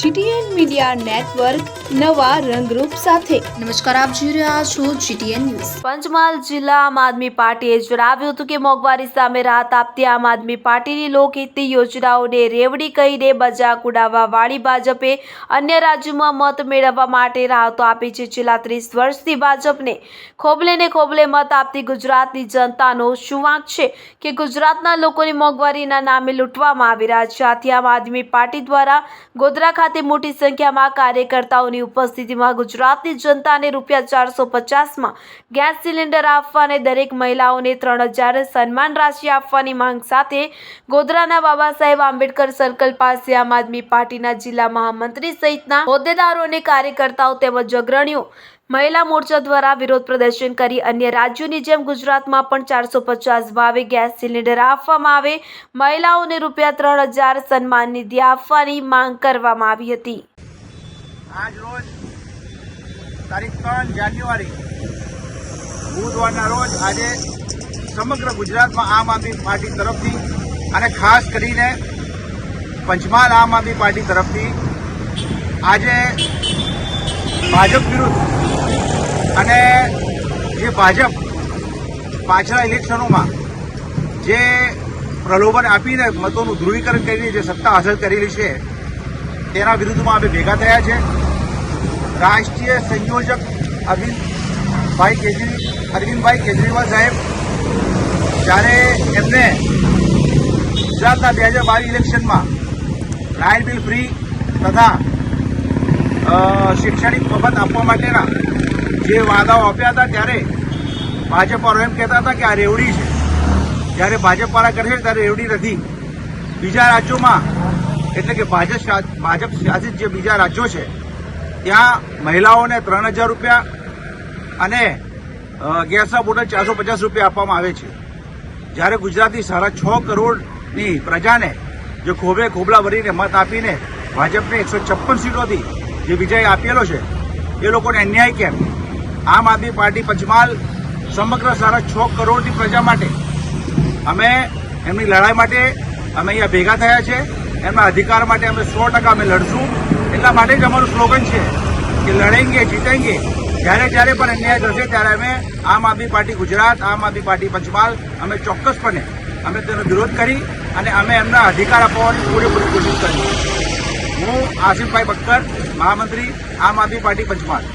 GTN media network નવા રંગરૂપ સાથે. નમસ્કાર, આપ જોઈ રહ્યા છો જીટીએન ન્યૂઝ. પંચમહાલ જિલ્લા આમ આદમી પાર્ટીએ જણાવ્યું હતું કે મોંઘવારી સામે રાહત આપતી આમ આદમી પાર્ટીની લોકહિતની યોજનાઓને રેવડી કહીને મજાક ઉડાવવા વાળી ભાજપે અન્ય રાજ્યોમાં મત મેળવવા માટે રાહતો આપી છે. છેલ્લા ત્રીસ વર્ષથી ભાજપને ખોબલે ને ખોબલે મત આપતી ગુજરાતની જનતાનો શું વાંક છે કે ગુજરાતના લોકોની મોંઘવારીના નામે લૂંટવામાં આવી રહ્યા છે. આથી આમ આદમી પાર્ટી દ્વારા ગોધરા ખાતે મોટી સંખ્યામાં કાર્યકર્તાઓની ઉપસ્થિતિમાં ગુજરાતની જનતાને રૂપિયા ચારસો પચાસમાં ગેસ સિલિન્ડર આપવા અને દરેક મહિલાઓને ત્રણ હજાર સન્માન રાશિ આપવાની માંગ સાથે ગોધરાના બાબા સાહેબ આંબેડકર સર્કલ પાસે આમ આદમી પાર્ટીના જિલ્લા મહામંત્રી સહિતના હોદ્દેદારો અને કાર્યકર્તાઓ તેમજ અગ્રણીઓ મહિલા મોરચા દ્વારા વિરોધ પ્રદર્શન કરી અન્ય રાજ્યોની જેમ ગુજરાતમાં પણ ચારસો પચાસ ભાવે ગેસ સિલિન્ડર આપવામાં આવે. મહિલાઓને રૂપિયા ત્રણ હજાર સન્માન નિધિ આપવાની માંગ કરવામાં આવી હતી. આજ રોજ તારીખ ત્રણ જાન્યુઆરી, બુધવારના રોજ આજે સમગ્ર ગુજરાતમાં આમ આદમી પાર્ટી તરફથી અને ખાસ કરીને પંચમહાલ આમ આદમી પાર્ટી તરફથી આજે ભાજપ વિરુદ્ધ અને જે ભાજપ પાછલા ઇલેક્શનોમાં જે પ્રલોભન આપીને મતોનું ધ્રુવીકરણ કરીને જે સત્તા હાંસલ કરેલી છે, તેના વિરુદ્ધમાં અમે ભેગા થયા છે. રાષ્ટ્રીય સંયોજક અરવિંદભાઈ કેજરી, અરવિંદભાઈ કેજરીવાલ સાહેબ, જ્યારે એમને ગુજરાતના બે હજાર બાવીસ ઇલેક્શનમાં લાઇન બિલ ફ્રી તથા શૈક્ષણિક મફત આપવા માટેના જે વાદાઓ આપ્યા હતા ત્યારે ભાજપવાળો એમ કહેતા હતા કે આ રેવડી છે. જ્યારે ભાજપવાળા કરે છે ત્યારે રેવડી નથી. બીજા રાજ્યોમાં, એટલે કે ભાજપ ભાજપ શાસિત જે બીજા રાજ્યો છે, ત્યાં મહિલાઓને ત્રણ હજાર રૂપિયા અને ગેસના બોટલ ચારસો પચાસ રૂપિયા આપવામાં આવે છે. જ્યારે ગુજરાતની સાડા છ કરોડની પ્રજાને જે ખોબે ખોબલા ભરીને મત આપીને ભાજપને એકસો છપ્પન સીટોથી જે વિજય આપેલો છે, એ લોકોને અન્યાય કેમ? આમ આદમી પાર્ટી પંચમહાલ સમગ્ર સાડા છ કરોડની પ્રજા માટે અમે એમની લડાઈ માટે અમે અહીંયા ભેગા થયા છે. એમના અધિકાર માટે અમે સો ટકા અમે લડશું. એટલા માટે જ અમારું સ્લોગન છે કે લડેંગે, જીતેંગે. જ્યારે જ્યારે પણ અન્યાય થશે, ત્યારે અમે આમ આદમી પાર્ટી ગુજરાત, આમ આદમી પાર્ટી પંચમહાલ, અમે ચોક્કસપણે અમે તેનો વિરોધ કરી અને અમે એમના અધિકાર અપાવવાની પૂરેપૂરી કોશિશ કરી. હું આસિફભાઈ બક્કર, મહામંત્રી, આમ આદમી પાર્ટી પંચમહાલ.